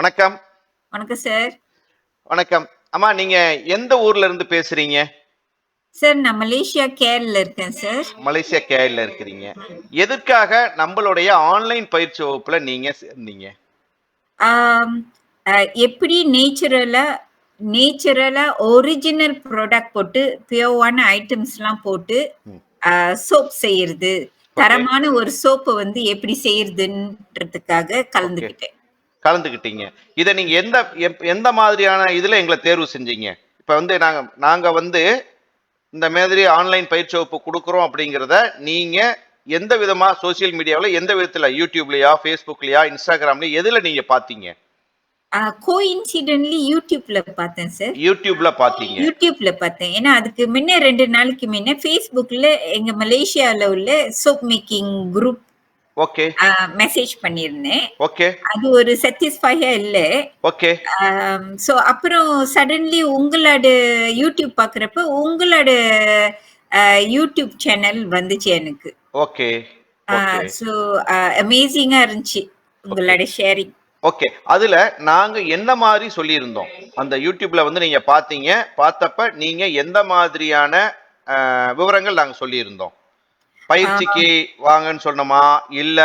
வணக்கம். வணக்கம் சார் வணக்கம். அம்மா நீங்க எந்த ஊர்ல இருந்து பேசுறீங்க? சார் நான் மலேசியா கேரள இருக்கேன் சார் மலேசியா கேரள இருக்கிறீங்க. எதற்காக நம்மளுடைய ஆன்லைன் பயிற்சி வகுப்புல நீங்க சேர்ந்தீங்க? எப்படி நேச்சுரலா நேச்சுரலா ஒரிஜினல் ப்ராடக்ட் போட்டு பியோவான ஐட்டம்ஸ்லாம் போட்டு ம். சோப் செய்யறது தரமான ஒரு சோப்பு வந்து எப்படி செய்யறதுன்றதுக்காக கலந்துக்கிட்டேன். கலந்துக்கிட்டீங்க. இதை நீங்க எந்த எந்த மாதிரியான இதுல எங்களை தேர்வு செஞ்சீங்க? இப்ப வந்து நாங்க நாங்க வந்து இந்த மாதிரி ஆன்லைன் பயிற்சி வகுப்பு கொடுக்குறோம் அப்படிங்கிறத நீங்க எந்த விதமா சோசியல் மீடியாவில் எந்த விதத்துல யூடியூப்லயா ஃபேஸ்புக்லயா இன்ஸ்டாகிராம்லயா எதுல நீங்க பாத்தீங்க கோ இன்சிடென்ட்லி யூடியூப்ல பார்த்தேன் சார். யூடியூப்ல பாத்தீங்க யூடியூப்ல பார்த்தேன். ஏன்னா அதுக்கு முன்ன ரெண்டு நாளைக்கு முன்ன ஃபேஸ்புக்ல எங்க மலேசியால உள்ள soap making group okay. Message பண்ணியிருந்தேன் ஓகே. அது ஒரு சாட்டிஸ்ஃபையா இல்ல. ஓகே. ஸோ அப்புறம் சடன்லி உங்களோட யூடியூப் பார்க்குறப்ப உங்களோட யூடியூப் சேனல் வந்துச்சு எனக்கு. ஓகே. ஸோ அமேசிங்கா இருந்துச்சு உங்களோட ஷேரிங் ஓகே. அதுல நாங்க என்ன மாதிரி சொல்லியிருந்தோம்? அந்த யூடியூப்ல வந்து நீங்க பாத்தீங்க பார்த்தப்ப நீங்க எந்த மாதிரியான விவரங்கள் நாங்க சொல்லியிருந்தோம்? பயிற்சிக்கு வாங்கன்னு சொன்னோமா? இல்ல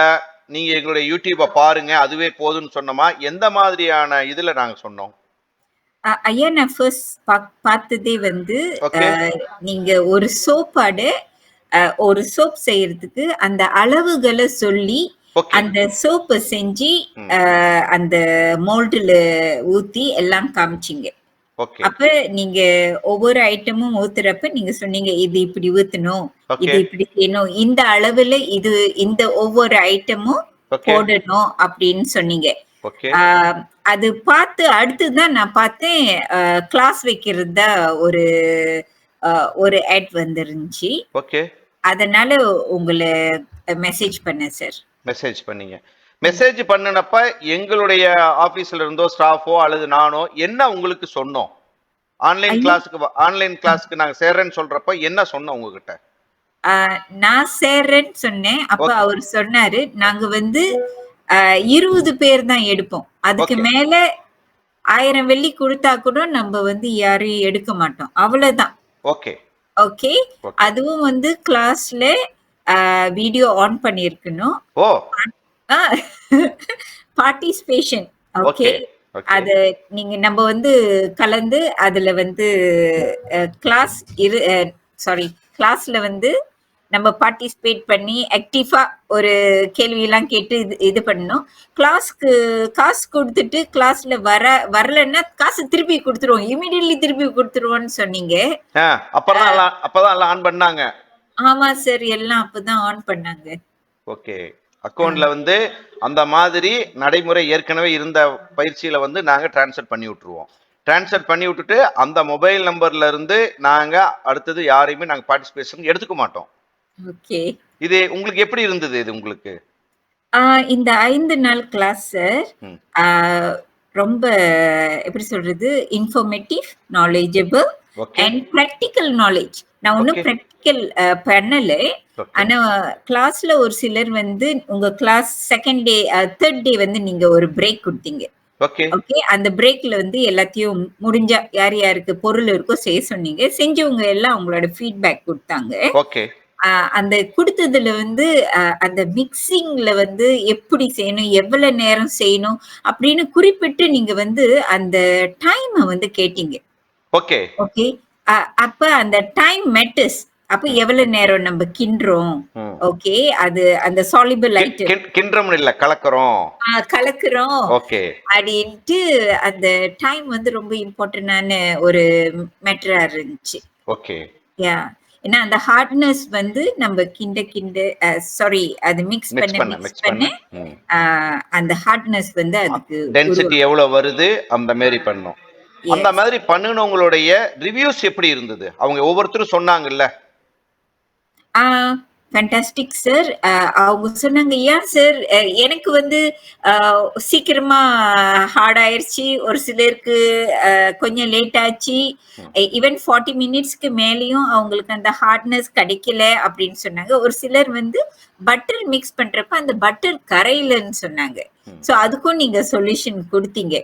நீங்க எங்களுடைய யூடியூபை பாருங்க அதுவே போதும்னு சொன்னோமா? எந்த மாதிரியான இதுல நாங்க சொன்னோம்? ஐயா நான் ஃபர்ஸ்ட் பார்த்ததே வந்து நீங்க ஒரு சோப்பாட ஒரு சோப் செய்யறதுக்கு அந்த அளவுகளை சொல்லி அந்த சோப்பை செஞ்சு அந்த மோல்டுல ஊத்தி எல்லாம் காமிச்சிங்க. அப்ப நீங்க ஒவ்வொரு ஐட்டமும் ஊத்துறப்ப நீங்க சொன்னீங்க இது இப்படி ஊத்தணும் இது இப்படி செய்யணும். இந்த அளவுல இது இந்த ஒவ்வொரு ஐட்டமும் போடணும் அப்படின்னு சொன்னீங்க. அது பார்த்து அடுத்துதான் நான் பார்த்தேன் கிளாஸ் வைக்கிறது தான் ஒரு ஒரு ஆட் வந்துருந்துச்சு. அதனால உங்களை மெசேஜ் பண்ணேன் சார் மெசேஜ் பண்ணீங்க. மெசேஜ் பண்ணினப்ப எங்களுடைய ஆபீஸ்ல இருந்தோ ஸ்டாஃபோ அல்லது நானோ என்ன உங்களுக்கு சொன்னோம்? ஆன்லைன். கிளாஸுக்கு ஆன்லைன் கிளாஸ்க்கு நாங்க சேர்றேன்னு சொல்றப்ப என்ன சொன்னோம் உங்ககிட்ட? நான் சேர்றேன்னு சொன்னேன். அப்ப. அவர் சொன்னாரு நாங்க வந்து இருபது பேர் தான் எடுப்போம். அதுக்கு. மேல ஆயிரம் வெள்ளி கொடுத்தா கூட நம்ம வந்து யாரையும் எடுக்க மாட்டோம். அவ்வளவுதான். Okay okay. அதுவும் வந்து கிளாஸ்ல வீடியோ ஆன் பண்ணியிருக்கணும். ஓ. பார்ட்டிசிபேஷன் ஓகே அது நீங்க நம்ம வந்து கலந்து அதுல வந்து கிளாஸ் இரு சாரி கிளாஸ்ல வந்து நம்ம பார்ட்டிசிபேட் பண்ணி ஆக்டிவா ஒரு கேள்வி எல்லாம் கேட்டு இது இது பண்ணணும். கிளாஸ்க்கு காசு கொடுத்துட்டு கிளாஸ்ல வர வரலன்னா காசு திருப்பி கொடுத்துருவோம். இமீடியட்லி திருப்பி கொடுத்துருவோம்னு சொன்னீங்க. அப்பதான் அப்பதான் ஆன் பண்ணாங்க. ஆமா சார் எல்லாம் அப்பதான் ஆன் பண்ணாங்க. ஓகே அக்கௌண்ட்ல வந்து அந்த மாதிரி நடைமுறை ஏற்கனவே இருந்த பயிற்சியில வந்து நாங்க டிரான்ஸ்ஃபர் பண்ணி விட்டுருவோம். டிரான்ஸ்ஃபர் பண்ணி விட்டுட்டு அந்த மொபைல் நம்பர்ல இருந்து நாங்க அடுத்தது யாரையுமே நாங்க பார்ட்டிசிபேஷன் எடுத்துக்க மாட்டோம். ஓகே. இது உங்களுக்கு எப்படி இருந்தது இது உங்களுக்கு? இந்த ஐந்து நாள் கிளாஸ். ரொம்ப எப்படி சொல்றது? Informative knowledgeable and practical knowledge நான் ஒன்றும் Okay. ப்ராக்டிக்கல் பண்ணல. ஓகே ஆனா கிளாஸ்ல ஒரு சிலர் வந்து உங்க class second day third day வந்து நீங்க ஒரு பிரேக் கொடுத்தீங்க. ஓகே அந்த பிரேக்ல வந்து எல்லாத்தையும் முடிஞ்சா யார் யாருக்கு பொருள் இருக்கோ செய்ய சொன்னீங்க. செஞ்சவங்க எல்லாம் அவங்களோட ஃபீட்பேக் கொடுத்தாங்க. அந்த கொடுத்ததுல வந்து அந்த மிக்சிங்ல வந்து எப்படி செய்யணும் எவ்வளவு நேரம் செய்யணும் அப்படின்னு குறிப்பிட்டு நீங்க வந்து அந்த டைமை வந்து கேட்டீங்க. ஓகே. ஓகே. அப்ப அந்த டைம் மேட்டர்ஸ் அப்ப எவ்வளவு நேரம் நம்ம கிண்டுறோம். ஓகே. அது அந்த சாலிபிள் ஐட்டம் கிண்- கிண்டுறோம்னு இல்ல கலக்குறோம். கலக்குறோம். ஓகே. அப்படின்ட்டு அந்த டைம் வந்து ரொம்ப இம்பார்ட்டன்டான ஒரு மேட்டரா இருந்துச்சு. ஓகே. யா. ஏன்னா அந்த ஹார்ட்னஸ் வந்து நம்ம கிண்ட கிண்ட சாரி அது மிக்ஸ் பண்ண மிக்ஸ் பண்ண. அந்த ஹார்ட்னஸ் வந்து அதுக்கு டென்சிட்டி எவ்வளவு வருது அந்த மாதிரி பண்ணும். அந்த. மாதிரி பண்ணுனவங்களுடைய ரிவ்யூஸ் எப்படி இருந்தது அவங்க ஒவ்வொருத்தரும் சொன்னாங்கல்ல ஃபேண்டாஸ்டிக் சார் அவங்க சொன்னாங்க ஏன் சார் எனக்கு வந்து சீக்கிரமா ஹார்ட் ஆயிருச்சு. ஒரு சிலருக்கு கொஞ்சம் லேட் ஆச்சு. ஈவன் ஃபார்ட்டி மினிட்ஸ்க்கு மேலேயும் அவங்களுக்கு அந்த ஹார்ட்னஸ் கிடைக்கல அப்படின்னு சொன்னாங்க. ஒரு சிலர் வந்து பட்டர் மிக்ஸ் பண்றப்ப அந்த பட்டர் கரையிலன்னு சொன்னாங்க. சோ அதுக்கும் நீங்க சொல்யூஷன் கொடுத்தீங்க.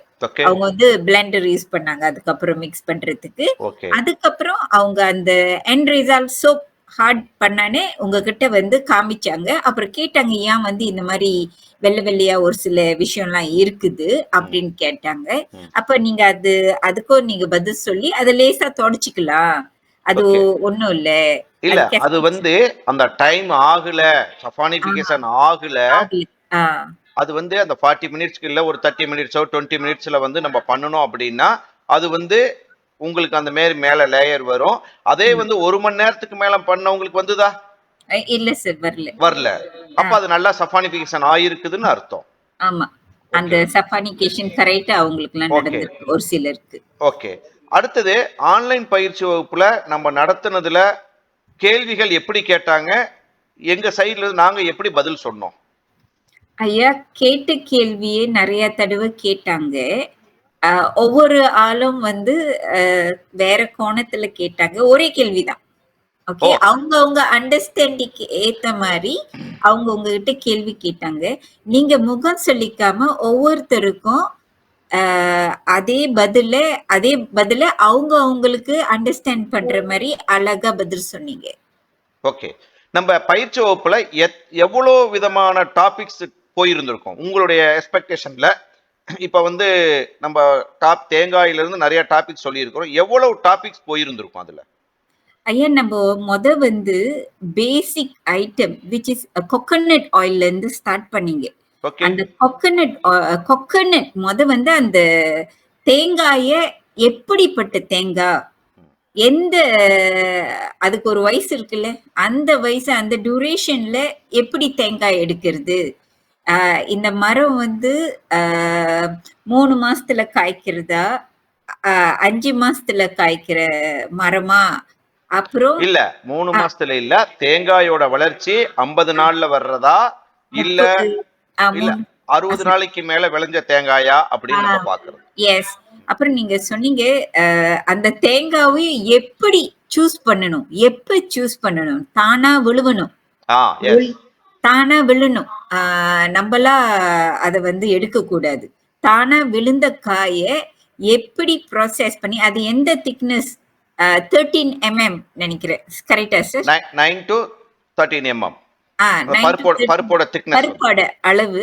அவங்க வந்து பிளெண்டர் யூஸ் பண்ணாங்க அதுக்கப்புறம் மிக்ஸ் பண்றதுக்கு. அதுக்கப்புறம் அவங்க அந்த என் ரிசால்ட் சோப் ஹார்ட் பண்ணானே உங்ககிட்ட வந்து காமிச்சாங்க. அப்புறம் கேட்டாங்க ஏன் வந்து இந்த மாதிரி வெள்ளை வெள்ளையா ஒரு சில விஷயம்லாம் இருக்குது? அப்படின்னு கேட்டாங்க. அப்ப நீங்க அது அதுக்கும் நீங்க பதில் சொல்லி அதை லேசா தொடச்சிக்கலாம். அது. ஒண்ணும் இல்ல. இல்ல அது வந்து அந்த டைம் ஆகல. சஃபானிபிகேஷன் ஆகல. அது வந்து அந்த ஃபார்ட்டி மினிட்ஸ்க்கு இல்ல ஒரு தேர்ட்டி மினிட்ஸோ டுவெண்ட்டி மினிட்ஸ்ல வந்து நம்ம பண்ணணும் அப்படின்னா அது வந்து உங்களுக்கு அந்த மாரி மேல லேயர் வரும். அதே வந்து ஒரு மணி நேரத்துக்கு மேல பண்ணவங்களுக்கு வந்துதா? இல்ல சார் வரல. வரல. அப்ப அது நல்லா சஃபானிபிகேஷன் ஆயிருக்குதுன்னு அர்த்தம். ஆமா. அந்த சஃபானிகேஷன் கரெக்டா அவங்களுக்கு எல்லாம் Okay. நடந்திருக்கு. ஒரு சிலருக்கு. ஓகே அடுத்தது ஆன்லைன் பயிற்சி வகுப்புல நம்ம நடத்துனதுல கேள்விகள் எப்படி கேட்டாங்க? எங்க சைடுல இருந்து நாங்க எப்படி பதில் சொன்னோம்? ஐயா கேட்ட கேள்வியே நிறைய தடவை கேட்டாங்க. ஒவ்வொரு ஆளும் வந்து வேற கோணத்துல கேட்டாங்க. ஒரே கேள்விதான். ஓகே. அவங்க அவங்க அண்டர்ஸ்டாண்டிங்க்கு ஏத்த மாதிரி அவங்க உங்ககிட்ட கேள்வி கேட்டாங்க. நீங்க முகம் சொல்லிக்காம ஒவ்வொருத்தருக்கும் அதே பதில அதே பதில அவங்க அவங்களுக்கு அண்டர்ஸ்டாண்ட் பண்ற மாதிரி அழகா பதில் சொன்னீங்க. ஓகே. நம்ம பயிற்சி வகுப்புல எத்- எவ்வளவு விதமான டாபிக்ஸ் போயிருந்திருக்கோம்? உங்களுடைய எக்ஸ்பெக்டேஷன்ல இப்ப வந்து நம்ம டாப் தேங்காயில இருந்து நிறைய டாபிக் சொல்லியிருக்கிறோம். எவ்வளவு டாபிக்ஸ் போயிருந்திருக்கும் அதுல? ஐயா நம்ம முத வந்து basic item which is coconut ஆயில்ல இருந்து ஸ்டார்ட் பண்ணீங்க. அந்த கொக்கனட் கொக்கனட் முத வந்து அந்த தேங்காய எப்படிப்பட்ட தேங்காய்? எந்த அதுக்கு ஒரு வயசு இருக்குல்ல? அந்த வயசு அந்த டியூரேஷன்ல எப்படி தேங்காய் எடுக்கிறது? இந்த மரம் வந்து மூணு மாசத்துல காய்க்கிறதா? அஞ்சு மாசத்துல காய்க்கிற மரமா? அப்புறம் இல்ல மூணு மாசத்துல இல்ல. தேங்காயோட வளர்ச்சி ஐம்பது நாள்ல வர்றதா? இல்ல இல்ல. அறுபது நாளைக்கு மேல விளைஞ்ச தேங்காயா? அப்படின்னு நம்ம பாக்குறோம். எஸ் அப்புறம் நீங்க சொன்னீங்க அந்த தேங்காவை எப்படி சூஸ் பண்ணணும்? எப்ப சூஸ் பண்ணணும்? தானா விழுவணும்? தானா விழணும். ஆஹ், நம்மளா அதை வந்து எடுக்க கூடாது தானா விழுந்த காயை எப்படி ப்ராசஸ் பண்ணி அது எந்த திக்னஸ் தேர்ட்டீன் எம்எம் நினைக்கிறேன். கரெக்டா sir nine to thirteen mm ah nine to பருப்போட 13 பருப்போட திக்னஸ் பருப்போட அளவு.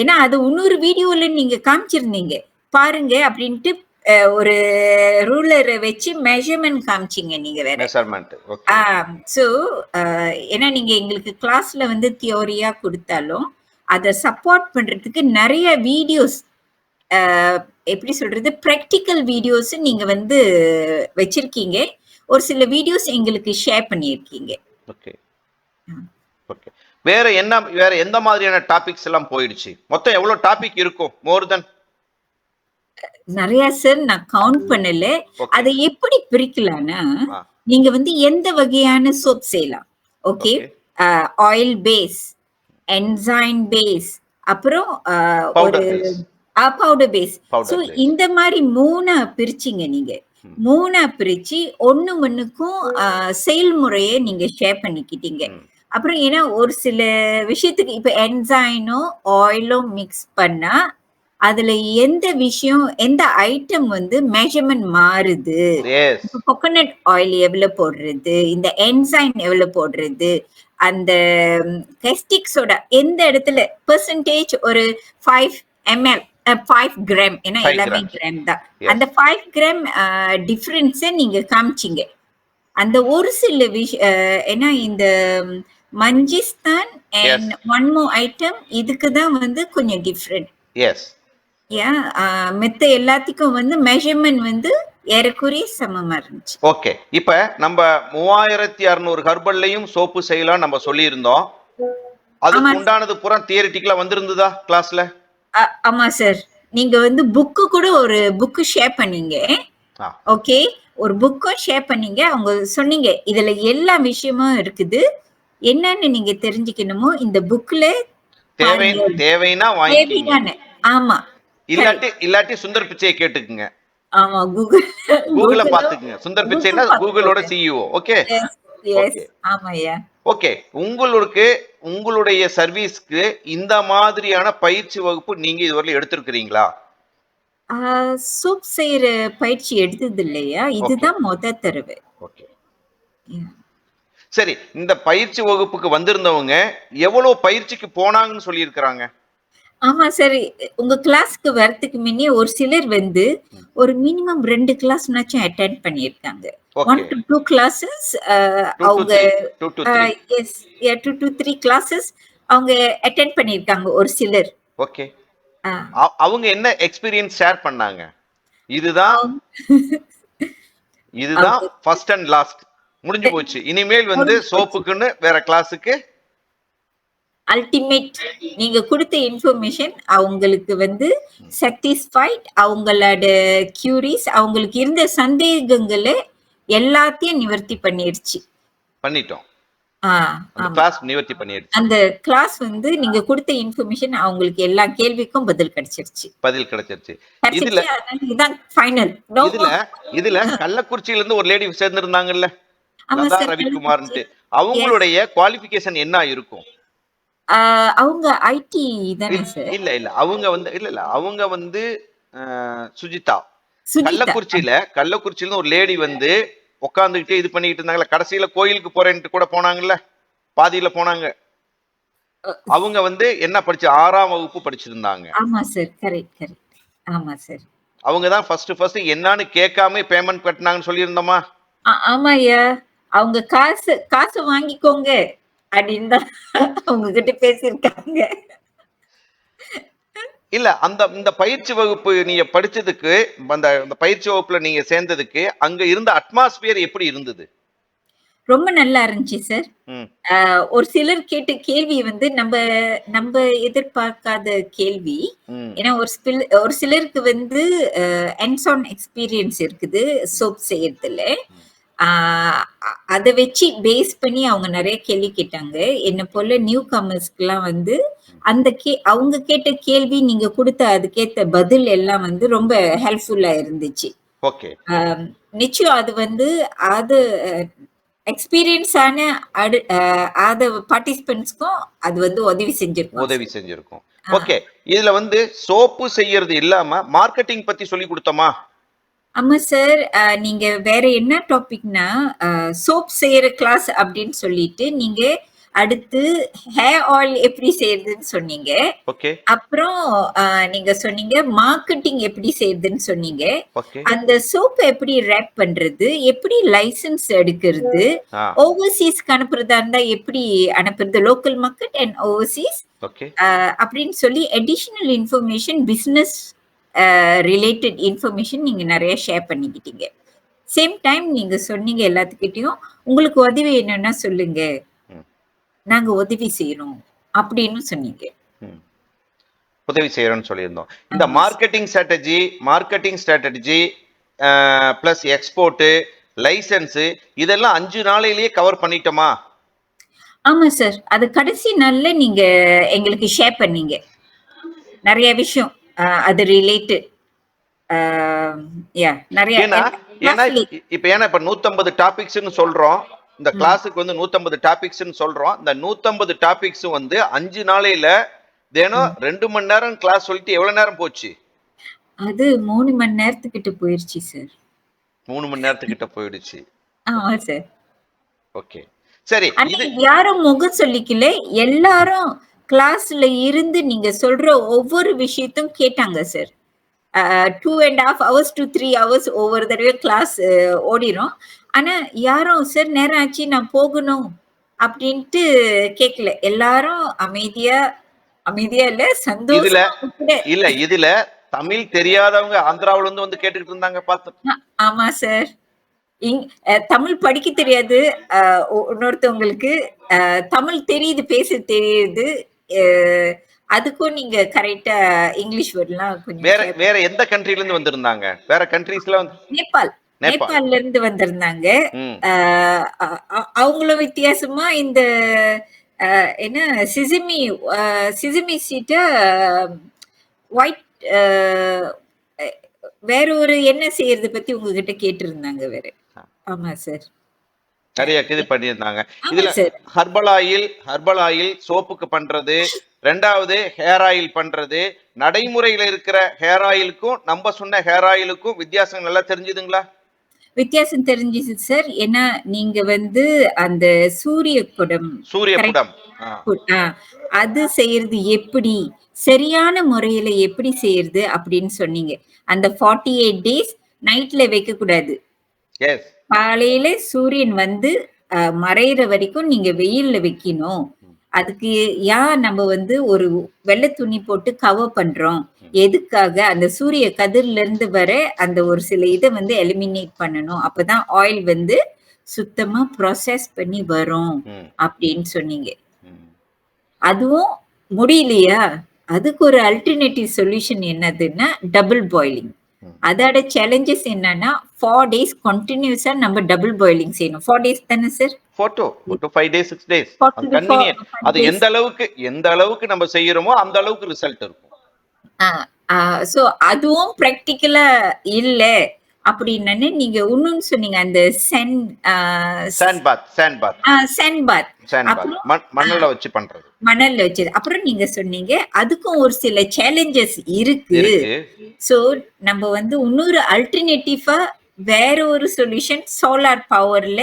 ஏன்னா அது இன்னொரு வீடியோல நீங்க காமிச்சிருந்தீங்க. பாருங்க அப்படின்ட்டு ஒரு ரூலரை வச்சு மெஷர்மெண்ட் காமிச்சீங்க நீங்க வேற. மெஷர்மெண்ட் ஓகே ஸோ ஏன்னா நீங்க எங்களுக்கு கிளாஸ்ல வந்து தியோரியா கொடுத்தாலும் அதை சப்போர்ட் பண்றதுக்கு நிறைய வீடியோஸ் எப்படி சொல்றது ப்ராக்டிக்கல் வீடியோஸ் நீங்க வந்து வச்சிருக்கீங்க. ஒரு சில வீடியோஸ் எங்களுக்கு ஷேர் பண்ணியிருக்கீங்க. ஓகே ஓகே வேற என்ன வேற எந்த மாதிரியான டாபிக்ஸ் எல்லாம் போயிடுச்சு? மொத்தம் எவ்வளவு டாபிக் இருக்கும்? மோர் தென் நிறைய சார் நான் கவுண்ட் பண்ணல. அதை எப்படி பிரிக்கலாம்னா ஆ. நீங்க வந்து எந்த வகையான சோப் செய்யலாம் okay oil base enzyme base அப்புறம் ஒரு. Powder base so. இந்த மாதிரி மூணா பிரிச்சிங்க நீங்க. மூணா பிரிச்சு ஒண்ணு ஒண்ணுக்கும் ஆஹ், செயல்முறையை நீங்க ஷேர் பண்ணிக்கிட்டீங்க. அப்புறம் ஏன்னா ஒரு சில விஷயத்துக்கு இப்ப என்சைனும் ஆயிலும் மிக்ஸ் பண்ணா அதுல எந்த விஷயம் எந்த ஐட்டம் வந்து மெஷர்மெண்ட் மாறுது? கோகோனட் ஆயில் எவ்வளவு போடுறது? இந்த என்சைன் எவ்வளவு போடுறது? அந்த கெஸ்டிக்ஸோட எந்த இடத்துல பெர்சன்டேஜ் ஒரு ஃபைவ் எம்எல் ஃபைவ் கிராம் ஏன்னா எல்லாமே. கிராம் தான். Yes. அந்த ஃபைவ் கிராம் டிஃபரன்ஸை நீங்க காமிச்சிங்க. அந்த ஒரு சில விஷ ஏன்னா இந்த மஞ்சிஸ்தான் அண்ட் ஒன் மோ ஐட்டம் இதுக்கு தான் வந்து கொஞ்சம் டிஃப்ரெண்ட் எஸ் ஏன் மித்த எல்லாத்துக்கும் வந்து மெஷர்மெண்ட் வந்து ஏறக்குறைய சமமா இருந்துச்சு. ஓகே இப்ப நம்ம மூவாயிரத்தி அறுநூறு ஹர்பல்லையும் சோப்பு செய்யலாம் நம்ம சொல்லியிருந்தோம். அதுக்கு ஆமா. உண்டானது பூரா தியரிட்டிக்கலா வந்திருந்ததா கிளாஸ்ல ஆமா சார் நீங்க வந்து புக்கு கூட ஒரு புக்கு ஷேர் பண்ணீங்க. ஓகே ஒரு புக்கும் ஷேர் பண்ணீங்க. அவங்க சொன்னீங்க இதுல எல்லா விஷயமும் இருக்குது. என்னன்னு நீங்க தெரிஞ்சுக்கணுமோ இந்த புக்ல தேவை தேவைன்னா ஆமா. இல்லாட்டி இல்லாட்டி சுந்தர் பிச்சையை கேட்டுக்குங்க. ஆமா கூகுள் கூகுள பாத்துக்குங்க சுந்தர் பிச்சைனா கூகுளோட சிஇஓ ஓகே ஓகே உங்களுக்கு உங்களுடைய சர்வீஸ்க்கு இந்த மாதிரியான பயிற்சி வகுப்பு நீங்க இதுவரை எடுத்திருக்கிறீங்களா? சூப் செய்யற பயிற்சி எடுத்தது இல்லையா இதுதான் முத தடவை. ஓகே. சரி இந்த பயிற்சி வகுப்புக்கு வந்திருந்தவங்க எவ்வளவு பயிற்சிக்கு போனாங்கன்னு சொல்லியிருக்கிறாங்க? ஆமா சார். உங்க கிளாஸ்க்கு வரதுக்கு முன்னே ஒரு சிலர் வந்து ஒரு மினிமம் ரெண்டு கிளாஸ்னாச்சும் அட்டென்ட் பண்ணியிருக்காங்க. ஒன் டு டூ கிளாஸஸ் அவங்க yes two to three classes அவங்க அட்டென்ட் பண்ணியிருக்காங்க ஒரு சிலர். ஓகே அவங்க என்ன எக்ஸ்பீரியன்ஸ் ஷேர் பண்ணாங்க? இதுதான் இதுதான் ஃபர்ஸ்ட் அண்ட் லாஸ்ட் முடிஞ்சு போச்சு. இனிமேல் வந்து சோப்புக்குன்னு வேற கிளாஸுக்கு அல்டிமேட் நீங்க கொடுத்த இன்ஃபர்மேஷன் அவங்களுக்கு வந்து சாட்டிஸ்ஃபைட் அவங்களோட கியூரிஸ் அவங்களுக்கு இருந்த சந்தேகங்களை எல்லாத்தையும் நிவர்த்தி பண்ணிருச்சு. பண்ணிட்டோம். அந்த. கிளாஸ் நிவர்த்தி பண்ணிடுச்சு அந்த கிளாஸ் வந்து நீங்க கொடுத்த இன்ஃபர்மேஷன் அவங்களுக்கு எல்லா கேள்விக்கும் பதில் கிடைச்சிருச்சு. பதில் கிடைச்சிருச்சு. இதுல இதுதான் ஃபைனல் இதுல இதுல கள்ளக்குறிச்சியில இருந்து ஒரு லேடி சேர்ந்திருந்தாங்கல்ல ரவிக்குமார்ன்ட்டு. அவங்களுடைய குவாலிபிகேஷன் என்ன இருக்கும் அவங்க ஐடி தானே சார் இல்ல இல்ல. அவங்க வந்து இல்ல இல்ல. அவங்க வந்து சுஜிதா. கள்ளக்குறிச்சியில கள்ளக்குறிச்சியில ஒரு லேடி வந்து உட்காந்துக்கிட்டே இது பண்ணிட்டு இருந்தாங்கல்ல கடைசியில கோயிலுக்கு போறேன்ட்டு கூட போனாங்கல்ல? பாதியில போனாங்க. அவங்க வந்து என்ன படிச்சு ஆறாம் வகுப்பு படிச்சிருந்தாங்க. ஆமா சார் கரெக்ட் கரெக்ட் ஆமா சார் அவங்க தான் ஃபர்ஸ்ட் ஃபர்ஸ்ட் என்னன்னு கேட்காம பேமெண்ட் கட்டினாங்கன்னு சொல்லியிருந்தோமா? ஆ- ஆமாய்யா. அவங்க காசு காசு வாங்கிக்கோங்க. அப்படின்னு தான் அவங்க கிட்ட பேசியிருக்காங்க. இல்ல அந்த இந்த பயிற்சி வகுப்பு நீங்க படிச்சதுக்கு அந்த அந்த பயிற்சி வகுப்புல நீங்க சேர்ந்ததுக்கு அங்க இருந்த அட்மாஸ்பியர் எப்படி இருந்தது? ரொம்ப நல்லா இருந்துச்சு சார் ஒரு சிலர் கேட்ட கேள்வி வந்து நம்ம நம்ம எதிர்பார்க்காத கேள்வி. ஏன்னா ஒரு சில ஒரு சிலருக்கு வந்து ஆன் எக்ஸ்பீரியன்ஸ் இருக்குது சோப் செய்யறதுல. அதை வச்சு பேஸ் பண்ணி அவங்க நிறைய கேள்வி கேட்டாங்க. என்ன போல நியூ கமர்ஸ்க்குலாம் வந்து அந்த கே அவங்க கேட்ட கேள்வி நீங்க கொடுத்த அதுக்கேத்த பதில் எல்லாம் வந்து ரொம்ப ஹெல்ப்ஃபுல்லா இருந்துச்சு. ஓகே நிச்சயம் அது வந்து அது எக்ஸ்பீரியன்ஸ் ஆன அடு அது பார்ட்டிசிபென்ட்ஸ்க்கும் அது வந்து உதவி செஞ்சிருக்கும். உதவி செஞ்சிருக்கோம். ஓகே இதுல வந்து சோப்பு செய்யறது இல்லாம மார்க்கெட்டிங் பத்தி சொல்லி கொடுத்தோமா? ஆமா சார் நீங்க வேற என்ன டாபிக்னா சோப் செய்யற கிளாஸ் அப்படின்னு சொல்லிட்டு நீங்க அடுத்து ஹேர் ஆயில் எப்படி செய்யறதுன்னு சொன்னீங்க. ஓகே அப்புறம் அஹ், நீங்க சொன்னீங்க மார்க்கெட்டிங் எப்படி செய்யறதுன்னு சொன்னீங்க. ஓகே அந்த சோப் எப்படி ரேப் பண்றது எப்படி லைசென்ஸ் எடுக்கிறது ஆ. ஓவர்சீஸ்க்கு அனுப்புறதா இருந்தா எப்படி அனுப்புறது local market and overseas okay அப்படின்னு சொல்லி additional information business related information நீங்க நிறைய ஷேர் பண்ணிக்கிட்டீங்க. சேம் டைம் நீங்க சொன்னீங்க எல்லாத்துக்கிட்டையும் உங்களுக்கு உதவி என்னன்னா சொல்லுங்க. ம். நாங்க உதவி செய்யறோம் அப்படின்னு சொன்னீங்க. உதவி செய்யறோம்னு சொல்லியிருந்தோம். இந்த marketing strategy marketing strategy plus export licence இதெல்லாம் அஞ்சு நாளையிலேயே கவர் பண்ணிட்டோமா? ஆமா சார் அது கடைசி நாள்ல நீங்க எங்களுக்கு ஷேர் பண்ணீங்க. நிறைய விஷயம். அது ரிலேட்டட் யா நிறைய ஏன்னா இப்ப ஏன்னா இப்ப நூத்தம்பது டாபிக்ஸ்னு சொல்றோம். இந்த கிளாஸுக்கு வந்து நூத்தம்பது டாபிக்ஸ்னு சொல்றோம். இந்த நூத்தம்பது டாபிக்ஸ் வந்து அஞ்சு நாளையில தினம் ரெண்டு மணி நேரம் கிளாஸ் சொல்லிட்டு எவ்வளவு நேரம் போச்சு? அது மூணு மணி நேரத்துக்கிட்ட போயிருச்சு சார் மூணு மணி நேரத்துக்கிட்ட போயிடுச்சு. ஆமா சார் ஓகே சரி யாரும் முகம் சொல்லிக்கல. எல்லாரும் கிளாஸ்ல இருந்து நீங்க சொல்ற ஒவ்வொரு விஷயத்தையும் கேட்டாங்க sir two and half hours to three hours ஒவ்வொரு தடவை கிளாஸ் ஓடிரும். ஆனா யாரும் சார் நேரம் ஆச்சு நான் போகணும் அப்படின்ட்டு கேட்கல எல்லாரும் அமைதியா அமைதியா இல்ல சந்தோஷம் இல்ல இதுல தமிழ் தெரியாதவங்க ஆந்திராவுல இருந்து வந்து கேட்டுக்கிட்டு இருந்தாங்க பார்த்து. ஆமா சார் தமிழ் படிக்க தெரியாது இன்னொருத்தவங்களுக்கு தமிழ் தெரியுது பேச தெரியுது. அதுக்கும் நீங்க கரெக்டா இங்கிலீஷ் வேர்ட்லாம் கொஞ்சம் வேற வேற எந்த கண்ட்ரில இருந்து வந்திருந்தாங்க? வேற கண்ட்ரீஸ்ல வந்து நேபாள். நேபாள். நேபாள்ல இருந்து வந்திருந்தாங்க. அவங்களும் வித்தியாசமா இந்த என்ன சிசிமி சிசிமி சீட்ட ஒயிட் வேற ஒரு என்ன செய்யறது பத்தி உங்ககிட்ட கேட்டிருந்தாங்க வேற. ஆமா சார் நிறைய இது பண்ணியிருந்தாங்க. இதுல ஹர்பல் ஆயில் ஹர்பல் ஆயில் சோப்புக்கு பண்றது ரெண்டாவது ஹேர் ஆயில் பண்றது நடைமுறையில இருக்கிற ஹேர் ஆயிலுக்கும் நம்ம சொன்ன ஹேர் ஆயிலுக்கும் வித்தியாசம் நல்லா தெரிஞ்சுதுங்களா? வித்தியாசம் தெரிஞ்சுச்சு சார் ஏன்னா நீங்க வந்து அந்த சூரிய குடம் சூரிய ஆ, அது செய்யறது எப்படி? சரியான முறையில எப்படி செய்யறது அப்படின்னு சொன்னீங்க. அந்த ஃபார்ட்டி எயிட் டேஸ் நைட்ல வைக்க கூடாது காலையில சூரியன் வந்து மறையிற வரைக்கும் நீங்க வெயில்ல வைக்கணும். அதுக்கு ஏன் நம்ம வந்து ஒரு வெள்ளை துணி போட்டு கவர் பண்றோம். எதுக்காக? அந்த சூரிய கதிர்ல இருந்து வர அந்த ஒரு சில இதை வந்து எலிமினேட் பண்ணணும். அப்பதான் ஆயில் வந்து சுத்தமா ப்ராசஸ் பண்ணி வரும் அப்படின்னு சொன்னீங்க. அதுவும் முடியலையா? அதுக்கு ஒரு அல்டர்னேட்டிவ் சொல்யூஷன் என்னதுன்னா டபுள் பாயிலிங். அதோட சேலஞ்சஸ் என்னன்னா ஃபோர் டேஸ் கண்டினியூஸா நம்ம டபுள் பாயிலிங் செய்யணும். ஃபோர் டேஸ் தானே சார் போட்டோ photo five days six days convenient அது. எந்த அளவுக்கு எந்த அளவுக்கு நம்ம செய்யறோமோ அந்த அளவுக்கு ரிசல்ட் இருக்கும். ஸோ அதுவும் ப்ராக்டிக்கலா இல்ல. அப்படின்னு நீங்க இன்னொன்னு சொன்னீங்க அந்த சென் சாண்ட் பாத் சாண்ட் பாத் சென் பாத் சாண்ட் பாத்? மண்ணில் வச்சு பண்றது. மணல்ல வச்சது. அப்புறம் நீங்க சொன்னீங்க அதுக்கும் ஒரு சில சேலஞ்சஸ் இருக்கு. இருக்கு. சோ நம்ம வந்து இன்னொரு அல்டர்னேட்டிவா வேற ஒரு சொல்யூஷன் சோலார் பவர்ல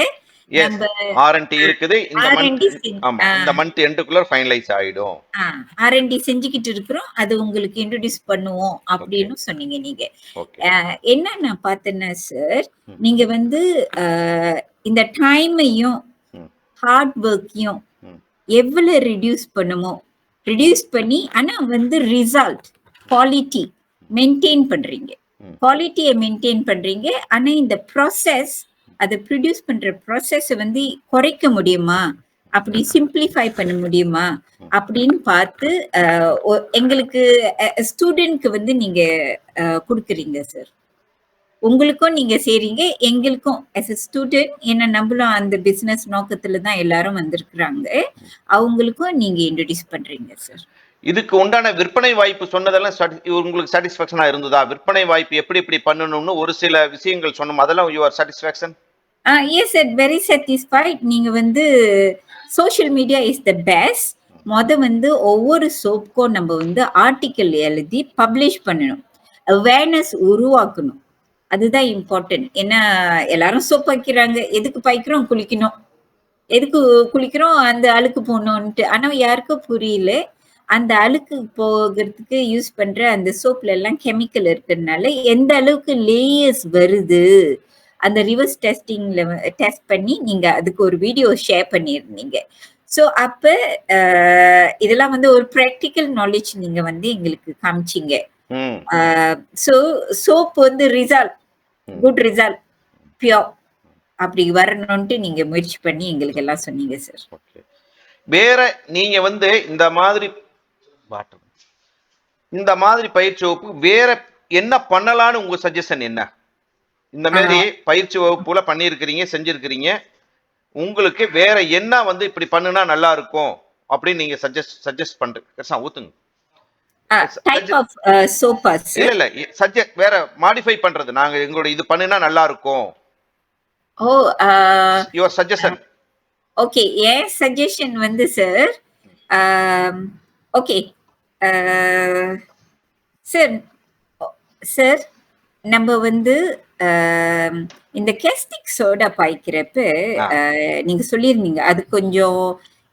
எஸ் ஆர்என்டி இருக்குது. இந்த R&D மந்த் செஞ்சு- ஆமா. இந்த மந்த் எண்டுக்குள்ள ஃபைனலைஸ் ஆயிடும். ஆர்என்டி செஞ்சுக்கிட்டு இருக்கிறோம். அது உங்களுக்கு இன்ட்ரடியூஸ் பண்ணுவோம் அப்படின்னு சொன்னீங்க நீங்க. என்ன நான் பார்த்தேன்னா சார். நீங்க வந்து இந்த டைமையும். ஹார்ட் ஒர்க்கையும். எவ்வளவு ரிடியூஸ் பண்ணுமோ ரிடியூஸ் பண்ணி ஆனா வந்து ரிசல்ட் குவாலிட்டி மெயின்டைன் பண்றீங்க. குவாலிட்டியை மெயின்டைன் பண்றீங்க. ஆனா இந்த ப்ராசஸ் அதை ப்ரொடியூஸ் பண்ற ப்ராசஸ் வந்து குறைக்க முடியுமா? அப்படி சிம்பிளிஃபை பண்ண முடியுமா? அப்படின்னு பார்த்து ஒ- எங்களுக்கு ஸ்டூடெண்ட்க்கு வந்து நீங்க கொடுக்குறீங்க சார் உங்களுக்கும் நீங்க செய்றீங்க எங்களுக்கும். எஸ் எ ஸ்டூடெண்ட் ஏன்னா நம்மளும் அந்த பிசினஸ் நோக்கத்துல தான் எல்லாரும் வந்திருக்கிறாங்க. அவங்களுக்கும் நீங்க இன்ட்ரடியூஸ் பண்றீங்க சார் இதுக்கு உண்டான விற்பனை வாய்ப்பு சொன்னதெல்லாம் உங்களுக்கு சாட்டிஸ்ஃபேக்ஷனாக இருந்ததா? விற்பனை வாய்ப்பு எப்படி எப்படி பண்ணணும்னு ஒரு சில விஷயங்கள் சொன்னோம். அதெல்லாம் யுவர் சாட்டிஸ்ஃபேக்ஷன் எஸ் எட் வெரி சாட்டிஸ்ஃபைட் நீங்க வந்து social media is the best மொத வந்து ஒவ்வொரு சோப்புக்கும் நம்ம வந்து ஆர்டிக்கல் எழுதி பப்ளிஷ் பண்ணணும். அவேர்னஸ் உருவாக்கணும். அதுதான் இம்பார்ட்டன்ட் ஏன்னா எல்லாரும் சோப் வைக்கிறாங்க. எதுக்கு பாய்க்கிறோம் குளிக்கணும். எதுக்கு குளிக்கிறோம்? அந்த அழுக்கு போகணும்ன்ட்டு ஆனால் யாருக்கும் புரியல. அந்த அழுக்கு போகிறதுக்கு யூஸ் பண்ற அந்த சோப்ல எல்லாம் கெமிக்கல் இருக்கிறதுனால எந்த அளவுக்கு லேயர்ஸ் வருது? அந்த ரிவர்ஸ் டெஸ்டிங்ல டெஸ்ட் பண்ணி நீங்க அதுக்கு ஒரு வீடியோ ஷேர் பண்ணியிருந்தீங்க. ஸோ அப்ப இதெல்லாம் வந்து ஒரு ப்ராக்டிக்கல் நாலேஜ் நீங்க வந்து எங்களுக்கு காமிச்சீங்க. ஸோ சோப் வந்து ரிசல்ட் ம். குட் ரிசல்ட் பியோர் அப்படி வரணும்ட்டு நீங்க முயற்சி பண்ணி எங்களுக்கு எல்லாம் சொன்னீங்க சார் வேற நீங்க வந்து இந்த மாதிரி இந்த மாதிரி பயிற்சி வகுப்பு வேற என்ன பண்ணலாம்னு உங்க சஜஷன் என்ன? இந்த மாதிரி பயிற்சி வகுப்புல பண்ணியிருக்கிறீங்க செஞ்சிருக்கிறீங்க. உங்களுக்கு வேற என்ன வந்து இப்படி பண்ணுனா நல்லா இருக்கும் அப்படின்னு நீங்க சஜஸ்ட் சஜஸ்ட் பண்றீங்க கிருஷ்ணா, ஊத்துங்க. இல்ல இல்ல சஜஸ்ட் வேற மாடிஃபை பண்றது. நாங்க எங்களோட இது பண்ணுனா நல்லா இருக்கும். ஓ யுவர் சஜஷன் ஓகே என் சஜஷன் வந்து சார் ஓகே சார் சார் நம்ம வந்து இந்த கேஸ்டிக் சோடா பாய்க்கிறப்ப நீங்க சொல்லியிருந்தீங்க அது கொஞ்சம்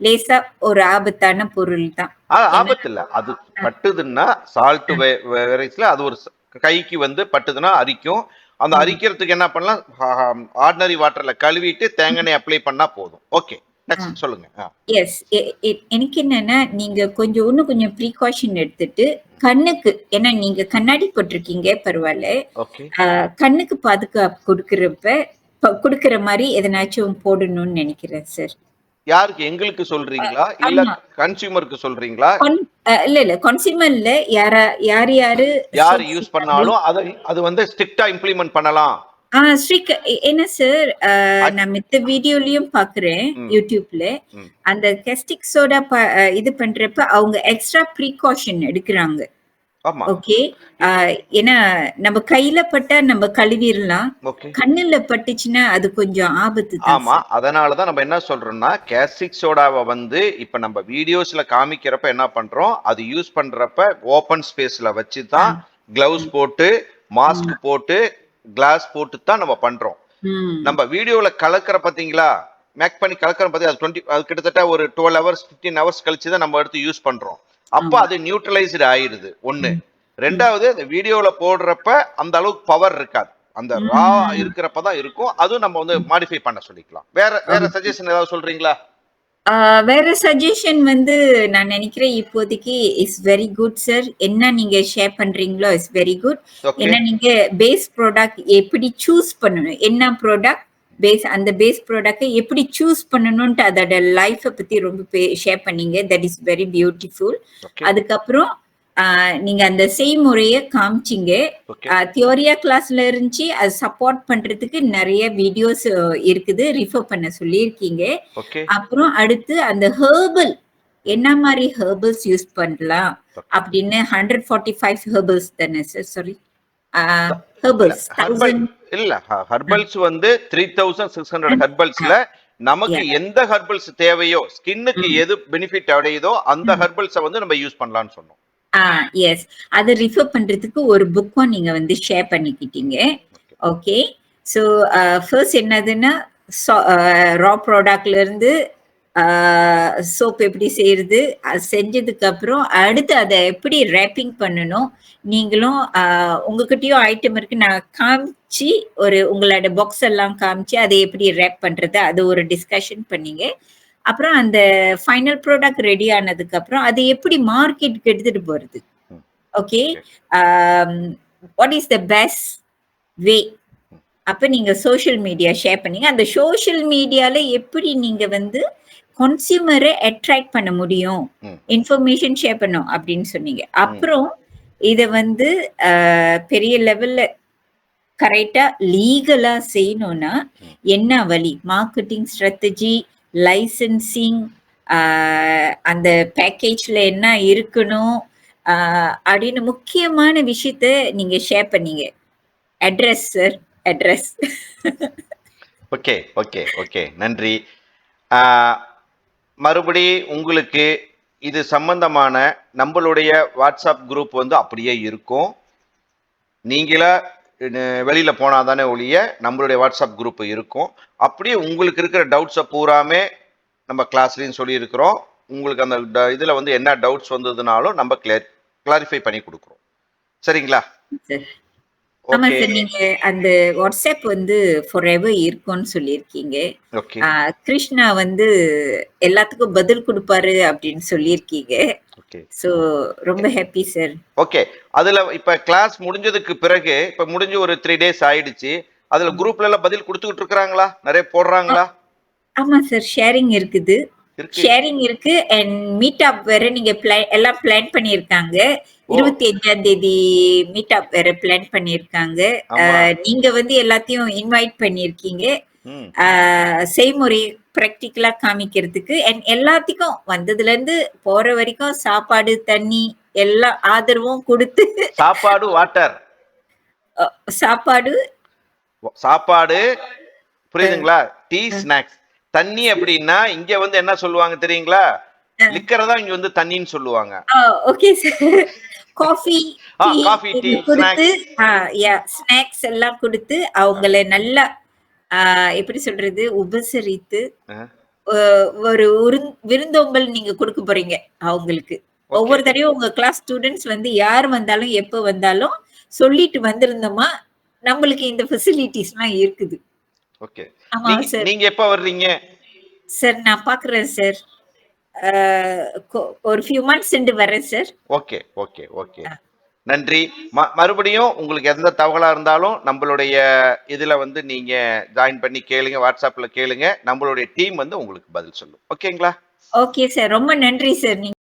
லேசா ஒரு ஆபத்தான பொருள் தான். ஆபத்து இல்ல அது பட்டுதுன்னா சால்ட் வெரைஸ்ல அது ஒரு கைக்கு வந்து பட்டுதுன்னா அரிக்கும். அந்த அரிக்கிறதுக்கு என்ன பண்ணலாம்? ஆர்டினரி வாட்டர்ல கழுவிட்டு தேங்காய் அப்ளை பண்ணா போதும். ஓகே நெக்ஸ்ட் சொல்லுங்க. எஸ் எனக்கு என்னன்னா நீங்க கொஞ்சம் இன்னும் கொஞ்சம் ப்ரீகாஷன் எடுத்துட்டு கண்ணுக்கு ஏன்னா நீங்க கண்ணாடி போட்டிருக்கீங்க பரவாயில்ல. கண்ணுக்கு பாதுகாப்பு கொடுக்கறப்ப கொடுக்கற மாதிரி எதனாச்சும் போடணும்னு நினைக்கிறேன் சார் யாருக்கு? எங்களுக்கு சொல்றீங்களா? இல்ல. கன்சியூமருக்கு சொல்றீங்களா? இல்ல இல்ல. கன்சியூமர்ல யாரா யார் யாரு யார் யூஸ் பண்ணாலும் அதை அது வந்து ஸ்ட்ரிக்டா இம்ப்ளிமெண்ட் பண்ணலாம். ஆ ஸ்ரீக எ- என்ன சார்? நான் மித்த வீடியோலயும் பாக்குறேன். யூடியூப்ல. அந்த கெஸ்டிக் சோடா இது பண்றப்ப அவங்க எக்ஸ்ட்ரா ப்ரீகாஷன் எடுக்கிறாங்க. ஆமா. ஓகே? ஏன்னா நம்ம கையில பட்டா நம்ம கழுவிடலாம் கண்ணுல பட்டுச்சுன்னா அது கொஞ்சம் ஆபத்து ஆமா. அதனாலதான் நம்ம என்ன சொல்றோம்னா கேஸ்டிக் சோடாவை வந்து இப்ப நம்ம வீடியோஸ்ல காமிக்கிறப்ப என்ன பண்றோம்? அது யூஸ் பண்றப்ப ஓபன் ஸ்பேஸ்ல வச்சு தான் கிளவுஸ் போட்டு மாஸ்க் போட்டு கிளாஸ் போட்டு தான் நம்ம பண்றோம். நம்ம வீடியோல கலக்கிற பாத்தீங்களா? மேக் பண்ணி கலக்கிற பாத்தீங்க அது டுவெண்ட்டி அது கிட்டத்தட்ட ஒரு டுவெல் ஹவர்ஸ் பிப்டீன் ஹவர்ஸ் கழிச்சு தான் நம்ம எடுத்து யூஸ் பண்றோம். அப்போ அது நியூட்ரலைஸ்டு ஆயிடுது ஒண்ணு. ரெண்டாவது அந்த வீடியோல போடுறப்ப அந்த அளவுக்கு பவர் இருக்காது. அந்த ரா இருக்கிறப்ப தான் இருக்கும். அதுவும் நம்ம வந்து மாடிஃபை பண்ண சொல்லிக்கலாம். வேற வேற சஜஷன் ஏதாவது சொல்றீங்களா? வேற சஜஷன் வந்து நான் நினைக்கிறேன் இப்போதைக்கு இஸ் வெரி குட் சார் என்ன நீங்க ஷேர் பண்றீங்களோ இஸ் வெரி குட் ஏன்னா நீங்க பேஸ் ப்ராடக்ட் எப்படி சூஸ் பண்ணணும்? என்ன ப்ராடக்ட் பேஸ் அந்த பேஸ் ப்ராடக்ட்டை எப்படி சூஸ் பண்ணணும்ட்டு அதோட லைஃப்பை பத்தி ரொம்ப ஷேர் பண்ணீங்க. தட் இஸ் வெரி பியூட்டிஃபுல் அதுக்கப்புறம் நீங்க அந்த செய்முறையை காமிச்சீங்க. தியோரியா கிளாஸ்ல இருந்துச்சு. அது சப்போர்ட் பண்றதுக்கு நிறைய வீடியோஸ் இருக்குது. ரிஃபர் பண்ண சொல்லியிருக்கீங்க. அப்புறம் அடுத்து அந்த ஹெர்பல் என்ன மாதிரி ஹெர்பல்ஸ் யூஸ் பண்ணலாம்? அப்படின்னு ஹண்ட்ரட் ஃபார்ட்டி ஃபைவ் ஹெர்பல்ஸ் தானே சார் சாரி ஹெர்பல்ஸ் ஹர்பல் இல்ல ஹர்பல்ஸ் வந்து த்ரீ தௌசண்ட் சிக்ஸ் ஹண்ட்ரட் ஹர்பல்ஸ்ல நமக்கு எந்த ஹர்பல்ஸ் தேவையோ ஸ்கின்னுக்கு எது பெனிஃபிட் அடையுதோ அந்த ஹர்பல்ஸை வந்து நம்ம யூஸ் பண்ணலாம்னு சொன்னோம். ஆ எஸ் அதை ரிஃபர் பண்றதுக்கு ஒரு புக்கும் நீங்க வந்து ஷேர் பண்ணிக்கிட்டீங்க. ஓகே ஸோ ஃபர்ஸ்ட் என்னதுன்னா ரா ப்ராடக்ட்ல இருந்து சோப் எப்படி செய்யறது அது செஞ்சதுக்கு அப்புறம் அடுத்து அதை எப்படி ரேப்பிங் பண்ணணும் நீங்களும் உங்ககிட்டயும் ஐட்டம் இருக்கு நான் காமிச்சு ஒரு உங்களோட பாக்ஸ் எல்லாம் காமிச்சு அதை எப்படி ரேப் பண்றது அது ஒரு டிஸ்கஷன் பண்ணீங்க. அப்புறம் அந்த ஃபைனல் ப்ராடக்ட் ரெடி ஆனதுக்கு அப்புறம் அது எப்படி மார்க்கெட்டுக்கு எடுத்துட்டு போறது. Okay what is the best way அப்ப நீங்க சோஷியல் மீடியா ஷேர் பண்ணீங்க. அந்த சோஷியல் மீடியால எப்படி நீங்க வந்து கன்சியூமரை அட்ராக்ட் பண்ண முடியும். இன்ஃபர்மேஷன் ஷேர் பண்ணும் அப்படின்னு சொன்னீங்க. அப்புறம் இத வந்து பெரிய லெவல்ல கரெக்டா லீகலா செய்யணும்னா என்ன வழி? மார்க்கெட்டிங் ஸ்ட்ராட்டஜி லைசன்சிங் அந்த பேக்கேஜில் என்ன இருக்கணும் அப்படின்னு முக்கியமான விஷயத்த நீங்க ஷேர் பண்ணீங்க. Address sir address okay okay okay நன்றி. மறுபடி உங்களுக்கு இது சம்பந்தமான நம்மளுடைய வாட்ஸ்அப் குரூப் வந்து அப்படியே இருக்கும். நீங்களா வெளியில போனாதானே ஒழிய நம்மளுடைய வாட்ஸ்அப் குரூப் இருக்கும். அப்படியே உங்களுக்கு இருக்கிற டவுட்ஸை பூராமே நம்ம கிளாஸ்லயும் சொல்லியிருக்கிறோம். உங்களுக்கு அந்த இதுல வந்து என்ன டவுட்ஸ் வந்ததுனாலும் நம்ம கிளியர் கிளாரிஃபை பண்ணி கொடுக்குறோம். சரிங்களா? ஆமா சார் நீங்க அந்த வாட்ஸ்அப் வந்து ஃபார் எவர் இருக்கும்னு சொல்லியிருக்கீங்க. கிருஷ்ணா வந்து எல்லாத்துக்கும் பதில் கொடுப்பாரு அப்படின்னு சொல்லியிருக்கீங்க. ஸோ ரொம்ப ஹாப்பி சார் ஓகே அதுல இப்ப கிளாஸ் முடிஞ்சதுக்கு பிறகு இப்ப முடிஞ்சு ஒரு த்ரீ டேஸ் ஆயிடுச்சு. அதுல குரூப்ல எல்லாம் பதில் கொடுத்துக்கிட்டு இருக்காங்களா நிறைய போடுறாங்களா? ஆமா சார் ஷேரிங் இருக்குது. இருக்கு. ஷேரிங் இருக்கு. அண்ட் மீட் அப் வேற நீங்க எல்லாம் பிளான் பண்ணியிருக்காங்க. இருபத்தி அஞ்சாம் தேதி மீட் அப் வேற பிளான். அஹ், நீங்க வந்து எல்லாத்தையும் இன்வைட். அஹ், செய்முறை ப்ராக்டிக்கலா காமிக்கிறதுக்கு. அண்ட் எல்லாத்துக்கும் வந்ததுல இருந்து போற வரைக்கும் சாப்பாடு தண்ணி எல்லா ஆதரவும் கொடுத்து சாப்பாடு வாட்டர் சாப்பாடு. சாப்பாடு புரியுதுங்களா? டீ ஸ்நாக்ஸ் தண்ணி அப்படின்னா இங்க வந்து என்ன சொல்லுவாங்க தெரியுங்களா? லிக்கரை இங்க வந்து தண்ணின்னு சொல்லுவாங்க. Okay sir coffee coffee, tea, கொடுத்து ஸ்நாக்ஸ் எல்லாம் கொடுத்து அவங்கள நல்லா எப்படி சொல்றது? உபசரித்து ஒரு விருந்தோம்பல் நீங்க கொடுக்க போறீங்க அவங்களுக்கு. ஒவ்வொரு தடவையும் உங்க கிளாஸ் ஸ்டூடெண்ட்ஸ் வந்து யார் வந்தாலும் எப்ப வந்தாலும் சொல்லிட்டு வந்திருந்தோமா நம்மளுக்கு இந்த ஃபெசிலிட்டிஸ் எல்லாம் இருக்குது. ஓகே. ஆமா சார் நீங்க எப்ப வர்றீங்க? சார் நான் பாக்குறேன் சார் ஒரு ஃபியூ மந்த்ஸ் சென்று வரேன் சார் ஓகே ஓகே ஓகே. நன்றி. ம- மறுபடியும் உங்களுக்கு எந்த தகவலா இருந்தாலும் நம்மளுடைய இதுல வந்து நீங்க ஜாயின் பண்ணி கேளுங்க வாட்ஸ்அப்ல கேளுங்க. நம்மளுடைய டீம் வந்து உங்களுக்கு பதில் சொல்லும். ஓகேங்களா ஓகே சார் ரொம்ப நன்றி சார்